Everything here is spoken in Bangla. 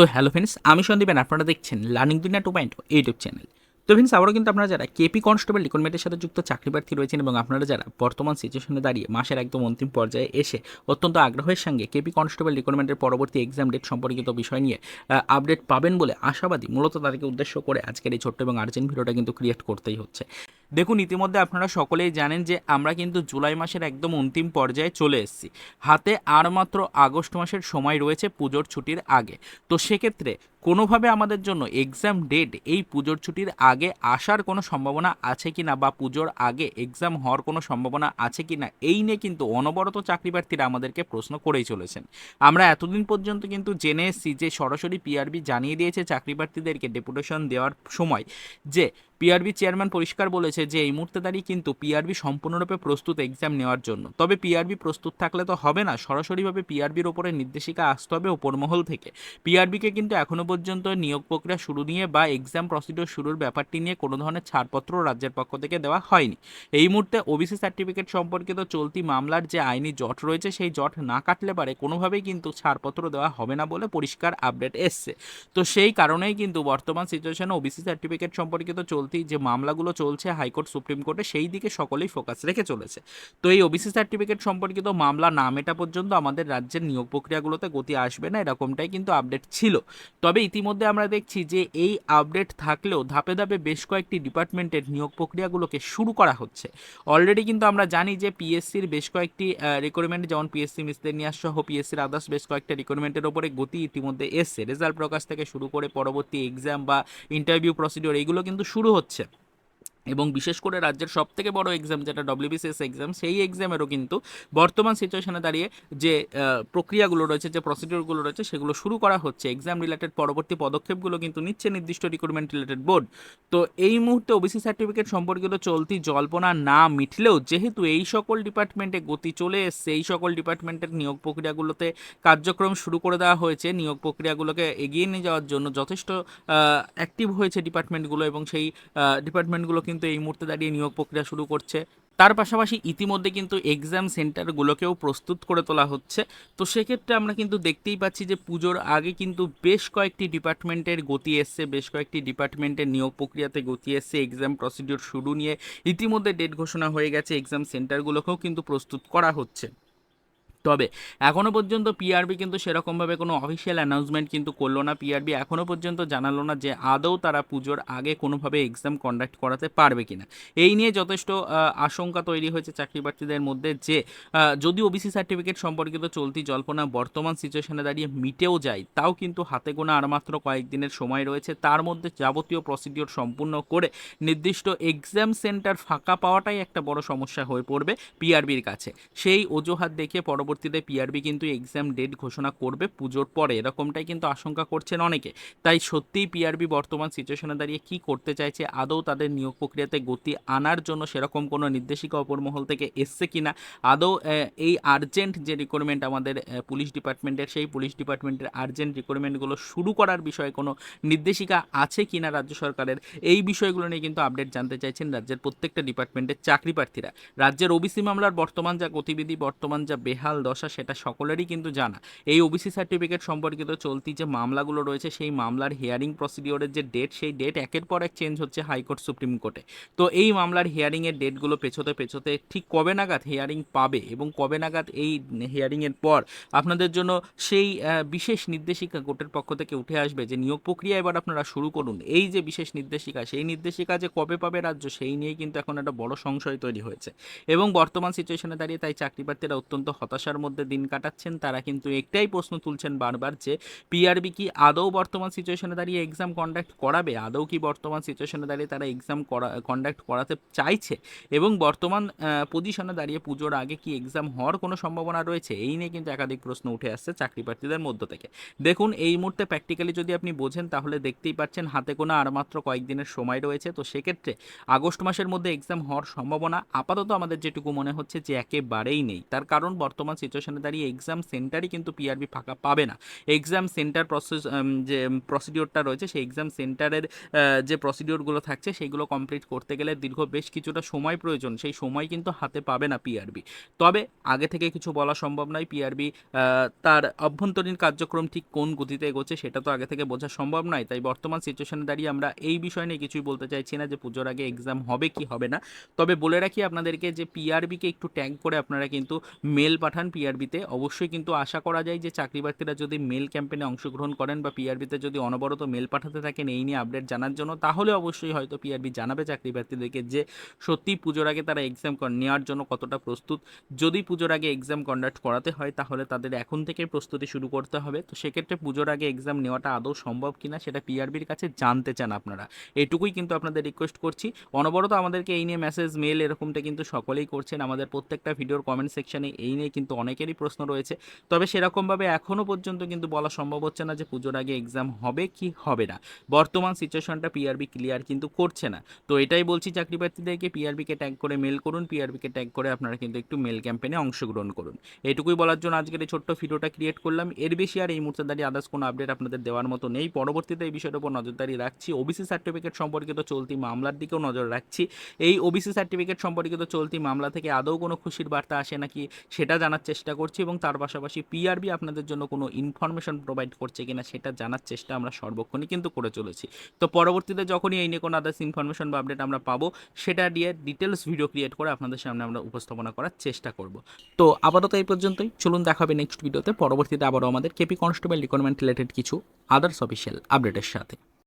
তো হ্যালো ফ্রেন্ডস আমি সন্দীপেন আপনারা দেখছেন learning Duniya two point YouTube channel তো ফ্রেন্ডস আবারও কিন্তু আপনারা যারা কেপি কনস্টেবল রিক্রুটমেন্টের সাথে যুক্ত চাকরি প্রার্থী রয়েছেন এবং আপনারা যারা বর্তমান সিচুয়েশনে দাঁড়িয়ে মাসের একদম অন্তিম পর্যায়ে এসে অত্যন্ত আগ্রহের সঙ্গে কেপি কনস্টেবল রিক্রুটমেন্টের পরবর্তী এক্সাম ডেট সম্পর্কিত বিষয় নিয়ে আপডেট পাবেন বলে আশাবাদী। মূলত তাদেরকে উদ্দেশ্য করে আজকের এই ছোট্ট এবং আর্জেন্ট ভিডিওটা কিন্তু ক্রিয়েট করতেই হচ্ছে। দেখুন, ইতিমধ্যে আপনারা সকলেই জানেন যে আমরা কিন্তু জুলাই মাসের একদম অন্তিম পর্যায়ে চলে এসেছি। হাতে আর মাত্র আগস্ট মাসের সময় রয়েছে পুজোর ছুটির আগে। তো সেক্ষেত্রে কোনোভাবে আমাদের জন্য এক্সাম ডেট এই পুজোর ছুটির আগে আসার কোনো সম্ভাবনা আছে কি না বা পুজোর আগে এক্সাম হওয়ার কোনো সম্ভাবনা আছে কি না এই নিয়ে কিন্তু অনবরত চাকরি প্রার্থীরা আমাদেরকে প্রশ্ন করেই চলেছেন। আমরা এতদিন পর্যন্ত কিন্তু জেনে এসেছি যে সরাসরি পিআরবি জানিয়ে দিয়েছে চাকরি প্রার্থীদেরকে ডেপুটেশন দেওয়ার সময় যে পিআরবি চেয়ারম্যান পরিষ্কার বলেছে যে, এই মুহূর্তে দাঁড়িয়ে কিন্তু পিআরবি সম্পূর্ণরূপে প্রস্তুত এক্সাম নেওয়ার জন্য। তবে পিআরবি প্রস্তুত থাকলে তো হবে না, সরাসরিভাবে পিআরবির ওপরে নির্দেশিকা আসতে হবে ওপরমহল থেকে। পিআরবিকে কিন্তু এখনও পর্যন্ত নিয়োগ প্রক্রিয়া শুরু নিয়ে বা এক্সাম প্রসিডিওর শুরুর ব্যাপারটি নিয়ে কোনো ধরনের ছাড়পত্র রাজ্যের পক্ষ থেকে দেওয়া হয়নি। এই মুহূর্তে ওবিসি সার্টিফিকেট সম্পর্কিত চলতি মামলার যে আইনি জট রয়েছে, সেই জট না কাটলে পারে কোনোভাবেই কিন্তু ছাড়পত্র দেওয়া হবে না বলে পরিষ্কার আপডেট এসছে। তো সেই কারণেই কিন্তু বর্তমান সিচুয়েশনে ওবিসি সার্টিফিকেট সম্পর্কিত চলতি যে মামলাগুলো চলছে হাইকোর্ট, সুপ্রিম কোর্টে, সেই দিকে সকলেই ফোকাস রেখে চলেছে। তো এই ওবিসি সার্টিফিকেট সম্পর্কিত মামলা না মেটা পর্যন্ত আমাদের রাজ্যের নিয়োগ প্রক্রিয়াগুলোতে গতি আসবে না, এরকমটাই কিন্তু আপডেট ছিল। তবে ইতিমধ্যে আমরা দেখছি যে এই আপডেট থাকলেও ধাপে ধাপে বেশ কয়েকটি ডিপার্টমেন্টের নিয়োগ প্রক্রিয়াগুলোকে শুরু করা হচ্ছে। অলরেডি কিন্তু আমরা জানি যে পিএসসির বেশ কয়েকটি রিকোয়ারমেন্ট যেমন পিএসসি মিসলেনিয়াস সহ পিএসসির আদার্স বেশ কয়েকটা রিকোয়ারমেন্টের ওপরে গতি ইতিমধ্যে এসছে। রেজাল্ট প্রকাশ থেকে শুরু করে পরবর্তী এক্সাম বা ইন্টারভিউ প্রসিডিওর এইগুলো কিন্তু শুরু হচ্ছে। এবং বিশেষ করে রাজ্যের সব থেকে বড় এক্সাম যেটা ডব্লিউবিসিএস এক্সাম সেই এক্সামেরও কিন্তু বর্তমান সিচুয়েশনে দাঁড়িয়ে যে প্রক্রিয়াগুলো রয়েছে, যে প্রসিডিওরগুলো রয়েছে, সেগুলো শুরু করা হচ্ছে। এক্সাম রিলেটেড পরবর্তী পদক্ষেপগুলো কিন্তু নিচ্ছে নির্দিষ্ট রিক্রুটমেন্ট রিলেটেড বোর্ড তো এই মুহূর্তে ওবিসি সার্টিফিকেট সম্পর্কিত চলতি জল্পনা না মিটলেও যেহেতু এই সকল ডিপার্টমেন্টে গতি চলে এসছে, এই সকল ডিপার্টমেন্টের নিয়োগ প্রক্রিয়াগুলোতে কার্যক্রম শুরু করে দেওয়া হয়েছে, নিয়োগ প্রক্রিয়াগুলোকে এগিয়ে নিয়ে যাওয়ার জন্য যথেষ্ট অ্যাক্টিভ হয়েছে ডিপার্টমেন্টগুলো এবং সেই ডিপার্টমেন্টগুলো কিন্তু এই মুহূর্তে দাঁড়িয়ে নিয়োগ প্রক্রিয়া শুরু করছে। তার পাশাপাশি ইতিমধ্যে কিন্তু এক্সাম সেন্টারগুলোকেও প্রস্তুত করে তোলা হচ্ছে। তো সেক্ষেত্রে আমরা কিন্তু দেখতেই পাচ্ছি যে পুজোর আগে কিন্তু বেশ কয়েকটি ডিপার্টমেন্টের গতি এসছে, বেশ কয়েকটি ডিপার্টমেন্টের নিয়োগ প্রক্রিয়াতে গতি এসছে এক্সাম প্রসিডিওর শুরু নিয়ে ইতিমধ্যে ডেট ঘোষণা হয়ে গেছে এক্সাম সেন্টারগুলোকেও কিন্তু প্রস্তুত করা হচ্ছে। তবে এখনও পর্যন্ত পিআরবি কিন্তু সেরকমভাবে কোনো অফিসিয়াল অ্যানাউন্সমেন্ট কিন্তু করল না। পিআরবি এখনও পর্যন্ত জানালো না যে আদৌ তারা পুজোর আগে কোনোভাবে এক্সাম কন্ডাক্ট করাতে পারবে কিনা। এই নিয়ে যথেষ্ট আশঙ্কা তৈরি হয়েছে চাকরি প্রার্থীদের মধ্যে যে যদি ওবিসি সার্টিফিকেট সম্পর্কিত চলতি জল্পনা বর্তমান সিচুয়েশনে দাঁড়িয়ে মিটেও যায়, তাও কিন্তু হাতে গোনা আর মাত্র কয়েকদিনের সময় রয়েছে। তার মধ্যে যাবতীয় প্রসিডিওর সম্পূর্ণ করে নির্দিষ্ট এক্সাম সেন্টার ফাঁকা পাওয়াটাই একটা বড় সমস্যা হয়ে পড়বে পিআরবির কাছে। সেই অজুহাত দেখিয়ে পরবর্তীতে পিআরবি কিন্তু এক্সাম ডেট ঘোষণা করবে পুজোর পরে। এরকমটাই কিন্তু আশঙ্কা করছেন অনেকে। তাই সত্যিই পিআরবি বর্তমান সিচুয়েশনে দাঁড়িয়ে কি করতে চাইছে, আদৌ তাদের নিয়োগ প্রক্রিয়াতে গতি আনার জন্য সেরকম কোনো নির্দেশিকা অপরমহল থেকে এসছে কিনা, আদৌ এই আর্জেন্ট যে রিকোয়ারমেন্ট আমাদের পুলিশ ডিপার্টমেন্টের সেই পুলিশ ডিপার্টমেন্টের আর্জেন্ট রিকোয়ারমেন্টগুলো শুরু করার বিষয়ে কোনো নির্দেশিকা আছে কিনা রাজ্য সরকারের, এই বিষয়গুলো নিয়ে কিন্তু আপডেট জানতে চাইছেন রাজ্যের প্রত্যেকটা ডিপার্টমেন্টের চাকরি প্রার্থীরা। রাজ্যের ওবিসি মামলার বর্তমান যা গতিবিধি, বর্তমান যা বেহাল দশা সেটা সকলেরই কিন্তু জানা। এই ওবিসি সার্টিফিকেট সম্পর্কিত চলতি যে মামলাগুলো রয়েছে, সেই মামলার হিয়ারিং প্রসিডিওরের যে ডেট সেই ডেট একের পর এক চেঞ্জ হচ্ছে হাইকোর্ট, সুপ্রিম কোর্টে। তো এই মামলার হিয়ারিংয়ের ডেটগুলো পেছোতে পেছোতে ঠিক কবে নাগাদ হিয়ারিং পাবে এবং কবে নাগাদ এই হিয়ারিংয়ের পর আপনাদের জন্য সেই বিশেষ নির্দেশিকা কোর্টের পক্ষ থেকে উঠে আসবে যে নিয়োগ প্রক্রিয়া এবার আপনারা শুরু করুন। এই যে বিশেষ নির্দেশিকা, সেই নির্দেশিকা যে কবে পাবে রাজ্য, সেই নিয়েই কিন্তু এখন একটা বড় সংশয় তৈরি হয়েছে। এবং বর্তমান সিচুয়েশনে দাঁড়িয়ে তাই চাকরি প্রার্থীরা অত্যন্ত হতাশার মধ্যে দিন কাটাচ্ছেন, তারা কিন্তু একটাই প্রশ্ন তুলছেন বারবার যে পিআরবি কি আদৌ বর্তমান সিচুয়েশনে দাঁড়িয়ে এক্সাম কন্ডাক্ট করাবে? আদৌ কি বর্তমান সিচুয়েশনে দাঁড়িয়ে তারা এক্সাম করা কন্ডাক্ট করাতে চাইছে? এবং বর্তমান পজিশনে দাঁড়িয়ে পুজোর আগে কি এক্সাম হওয়ার কোনো সম্ভাবনা রয়েছে? এই নিয়ে কিন্তু একাধিক প্রশ্ন উঠে আসছে চাকরি প্রার্থীদের মধ্য থেকে। দেখুন, এই মুহূর্তে প্র্যাকটিক্যালি যদি আপনি বোঝেন, তাহলে দেখতেই পাচ্ছেন হাতে কোনো আর মাত্র কয়েকদিনের সময় রয়েছে। তো সেক্ষেত্রে আগস্ট মাসের মধ্যে এক্সাম হওয়ার সম্ভাবনা আপাতত আমাদের যেটুকু মনে হচ্ছে যে একেবারেই নেই। তার কারণ বর্তমান সিচুয়েশনে দাঁড়িয়ে এক্সাম সেন্টারই কিন্তু পিআরবি ফাঁকা পাবে না। এক্সাম সেন্টার প্রসেস যে প্রসিডিওরটা রয়েছে, সেই এক্সাম সেন্টারের যে প্রসিডিওরগুলো থাকছে, সেইগুলো কমপ্লিট করতে গেলে দীর্ঘ বেশ কিছুটা সময় প্রয়োজন। সেই সময় কিন্তু হাতে পাবে না পিআরবি তবে আগে থেকে কিছু বলা সম্ভব নয় পিআরবি তার অভ্যন্তরীণ কার্যক্রম ঠিক কোন গতিতে এগোচ্ছে সেটা তো আগে থেকে বোঝা সম্ভব নয়। তাই বর্তমান সিচুয়েশনে দাঁড়িয়ে আমরা এই বিষয় নিয়ে কিছুই বলতে চাইছি না যে পুজোর আগে এক্সাম হবে কি হবে না। তবে বলে রাখি আপনাদেরকে যে পিআরবিকে একটু ট্যাগ করে আপনারা কিন্তু মেল পাঠান পিআরবিতে অবশ্যই কিন্তু আশা করা যায় যে চাকরি যদি মেল ক্যাম্পেনে অংশগ্রহণ করেন বা পিআরবিতে যদি অনবরত মেল পাঠাতে থাকেন, এই নিয়ে আপডেট জানার জন্য, তাহলে অবশ্যই হয়তো পিআরবি জানাবে চাকরি যে সত্যি পুজোর আগে তারা এক্সাম নেওয়ার জন্য কতটা প্রস্তুত। যদি পুজোর আগে এক্সাম কন্ডাক্ট করাতে হয়, তাহলে তাদের এখন থেকে প্রস্তুতি শুরু করতে হবে। তো সেক্ষেত্রে পুজোর আগে এক্সাম নেওয়াটা আদৌ সম্ভব কিনা, সেটা পিআরবির কাছে জানতে চান আপনারা। এটুকুই কিন্তু আপনাদের রিকোয়েস্ট করছি। অনবরত আমাদেরকে এই নিয়ে মেসেজ মেল এরকমটা কিন্তু সকলেই করছেন। আমাদের প্রত্যেকটা ভিডিওর কমেন্ট সেকশনে এই নিয়ে কিন্তু অনেকেরই প্রশ্ন রয়েছে। তবে সেরকমভাবে এখনও পর্যন্ত কিন্তু বলা সম্ভব হচ্ছে না যে পুজোর আগে এক্সাম হবে কি হবে না। বর্তমান সিচুয়েশনটা পিআরবি ক্লিয়ার কিন্তু করছে না। তো এটাই বলছি চাকরি প্রার্থীদেরকে পিআরবিকে ট্যাগ করে মেল করুন পিআরবিকে ট্যাগ করে আপনারা কিন্তু একটু মেল ক্যাম্পেনে অংশগ্রহণ করুন। এটুকুই বলার জন্য আজকের এই ছোট্ট ভিডিওটা ক্রিয়েট করলাম। এর বেশি আর এই মুহূর্তে দাঁড়িয়ে আদার্স কোনো আপডেট আপনাদের দেওয়ার মতো নেই। পরবর্তীতে এই বিষয়ের উপর নজরদারি রাখছি। ওবিসি সার্টিফিকেট সম্পর্কিত চলতি মামলার দিকেও নজর রাখছি। এই ওবিসি সার্টিফিকেট সম্পর্কিত চলতি মামলা থেকে আদৌ কোনো খুশির বার্তা আসে নাকি সেটা জানার চেষ্টা করছি এবং তার পাশাপাশি পিআরবি আপনাদের জন্য কোনো ইনফরমেশন প্রোভাইড করছে কিনা সেটা জানার চেষ্টা আমরা সর্বক্ষণই কিন্তু করে চলেছি। তো পরবর্তীতে যখনই এই নিয়ে কোনো আদার্স ইনফরমেশন বা আপডেট আমরা পাবো, সেটা দিয়ে ডিটেলস ভিডিও ক্রিয়েট করে আপনাদের সামনে আমরা উপস্থাপনা করার চেষ্টা করব। তো আপাতত এই পর্যন্তই। চলুন দেখা হবে নেক্সট ভিডিওতে পরবর্তীতে আবারও আমাদের কেপি কনস্টেবল রিকোয়ারমেন্ট রিলেটেড কিছু আদার্স অফিসিয়াল আপডেটের সাথে।